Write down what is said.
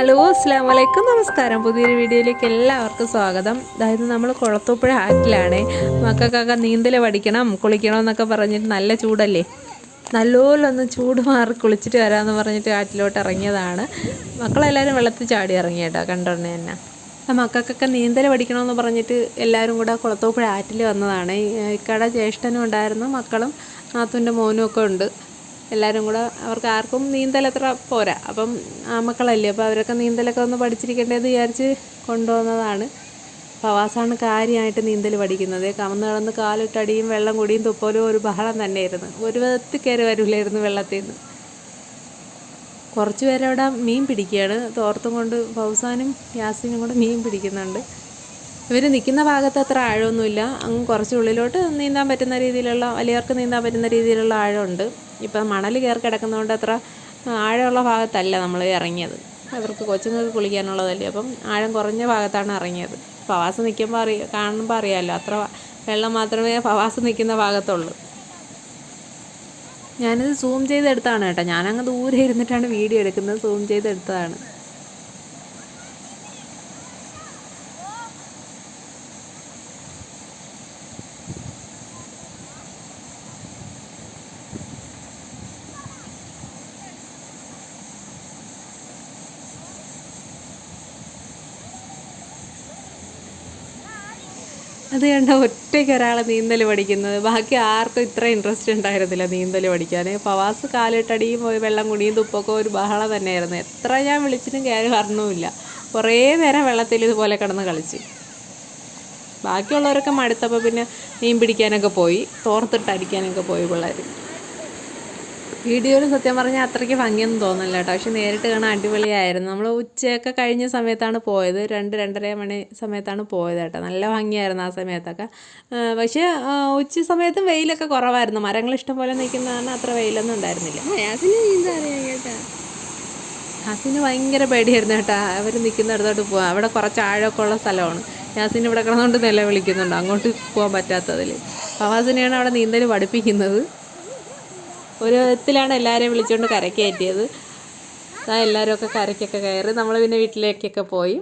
Hello അസ്സാം വലൈക്കും നമസ്കാരം. പുതിയൊരു വീഡിയോയിലേക്ക് എല്ലാവർക്കും സ്വാഗതം. അതായത് നമ്മൾ കുളത്തൂപ്പുഴ ആറ്റിലാണ്. മക്കൾക്കൊക്കെ നീന്തൽ പഠിക്കണം കുളിക്കണം എന്നൊക്കെ പറഞ്ഞിട്ട് നല്ല ചൂടല്ലേ? നല്ലോലൊന്ന് ചൂട് മാറി കുളിച്ചിട്ട് വരാമെന്ന് പറഞ്ഞിട്ട് ആറ്റിലോട്ട് ഇറങ്ങിയതാണ്. മക്കളെല്ലാവരും വെള്ളത്തിൽ ചാടി ഇറങ്ങി കേട്ടോ കണ്ടോണ്ടേ തന്നെ. ആ മക്കൾക്കൊക്കെ നീന്തൽ പഠിക്കണമെന്ന് പറഞ്ഞിട്ട് എല്ലാവരും കൂടെ കുളത്തൂപ്പുഴ ആറ്റിൽ വന്നതാണ്. ഇക്കട ഇക്കടെ ജ്യേഷ്ഠനും ഉണ്ടായിരുന്നു മക്കളും നാത്തുന്റെ മോനും ഒക്കെ ഉണ്ട്. എല്ലാവരും കൂടെ അവർക്ക് ആർക്കും നീന്തൽ അത്ര പോരാ. അപ്പം ആമക്കളല്ലേ അപ്പോൾ അവരൊക്കെ നീന്തലൊക്കെ ഒന്ന് പഠിച്ചിരിക്കേണ്ടത് വിചാരിച്ച് കൊണ്ടുവന്നതാണ്. പവാസാണ് കാര്യമായിട്ട് നീന്തൽ പഠിക്കുന്നത്. കമന്ന് കിടന്ന് കാലിട്ടടിയും വെള്ളം കൂടിയും തുപ്പലും ഒരു ബഹളം തന്നെയായിരുന്നു. ഒരു വിധത്തിൽ കയറി വരില്ലായിരുന്നു വെള്ളത്തിൽ നിന്ന് കുറച്ച് പേരവിടെ മീൻ പിടിക്കുകയാണ്. തോർത്തും കൊണ്ട് ഫൗസാനും യാസിനും കൂടെ മീൻ പിടിക്കുന്നുണ്ട്. ഇവർ നിൽക്കുന്ന ഭാഗത്ത് അത്ര ആഴമൊന്നുമില്ല. അങ്ങ് കുറച്ച് ഉള്ളിലോട്ട് നീന്താൻ പറ്റുന്ന രീതിയിലുള്ള വലിയവർക്ക് നീന്താൻ പറ്റുന്ന രീതിയിലുള്ള ആഴമുണ്ട്. ഇപ്പം മണൽ കയറി കിടക്കുന്നതുകൊണ്ട് അത്ര ആഴമുള്ള ഭാഗത്തല്ല നമ്മൾ ഇറങ്ങിയത്. അവർക്ക് കൊച്ചുങ്ങൾക്ക് കുളിക്കാനുള്ളതല്ലേ. അപ്പം ആഴം കുറഞ്ഞ ഭാഗത്താണ് ഇറങ്ങിയത്. ഫവാസ് നിൽക്കുമ്പോൾ അറിയ കാണുമ്പോൾ അറിയാമല്ലോ അത്ര വെള്ളം മാത്രമേ ഫവാസ് നിൽക്കുന്ന ഭാഗത്തുള്ളൂ. ഞാനിത് സൂം ചെയ്തെടുത്താണ് കേട്ടോ. ഞാനങ്ങ് ദൂരെ ഇരുന്നിട്ടാണ് വീഡിയോ എടുക്കുന്നത്. സൂം ചെയ്തെടുത്തതാണ്. അത് കണ്ട ഒറ്റയ്ക്ക് ഒരാൾ നീന്തൽ പഠിക്കുന്നത്. ബാക്കി ആർക്കും ഇത്ര ഇൻട്രസ്റ്റ് ഉണ്ടായിരുന്നില്ല നീന്തൽ പഠിക്കാൻ പവാസ് കാലിട്ടടിയും വെള്ളം കുടിയും തുപ്പൊക്കെ ഒരു ബഹളം തന്നെയായിരുന്നു. എത്ര ഞാൻ വിളിച്ചിട്ടും കയറി വരണമില്ല കുറേ നേരം വെള്ളത്തിൽ ഇതുപോലെ കിടന്ന് കളിച്ച്. ബാക്കിയുള്ളവരൊക്കെ മടുത്തപ്പോൾ പിന്നെ മീൻ പിടിക്കാനൊക്കെ പോയി. തോർത്തിട്ടടിക്കാനൊക്കെ പോയി പിള്ളേർ വീഡിയോയിൽ സത്യം പറഞ്ഞാൽ അത്രയ്ക്ക് ഭംഗിയൊന്നും തോന്നില്ല കേട്ടോ. പക്ഷെ നേരിട്ട് കാണാൻ അടിപൊളിയായിരുന്നു. നമ്മൾ ഉച്ചയൊക്കെ കഴിഞ്ഞ സമയത്താണ് പോയത്. രണ്ട് രണ്ടര മണി സമയത്താണ് പോയത് കേട്ടോ. നല്ല ഭംഗിയായിരുന്നു ആ സമയത്തൊക്കെ. പക്ഷേ ഉച്ച സമയത്തും വെയിലൊക്കെ കുറവായിരുന്നു. മരങ്ങൾ ഇഷ്ടം പോലെ നിൽക്കുന്നതാണ് അത്ര വെയിലൊന്നും ഉണ്ടായിരുന്നില്ല. ഹസിന് ഭയങ്കര പേടിയായിരുന്നു കേട്ടോ. അവർ നിൽക്കുന്നിടത്തോട്ട് പോകാം അവിടെ കുറച്ച് ആഴമൊക്കെ ഉള്ള സ്ഥലമാണ്. യാസിന് ഇവിടെ കിടന്നുകൊണ്ട് നില വിളിക്കുന്നുണ്ട് അങ്ങോട്ട് പോകാൻ പറ്റാത്തതിൽ ഫവാസിനെയാണ് അവിടെ നീന്തൽ പഠിപ്പിക്കുന്നത്. ഒരു വിധത്തിലാണ് എല്ലാവരെയും വിളിച്ചുകൊണ്ട് കരയ്ക്ക് കയറ്റിയത്. ആ എല്ലാവരും ഒക്കെ കരയ്ക്കൊക്കെ കയറി. നമ്മൾ പിന്നെ വീട്ടിലേക്കൊക്കെ പോയി.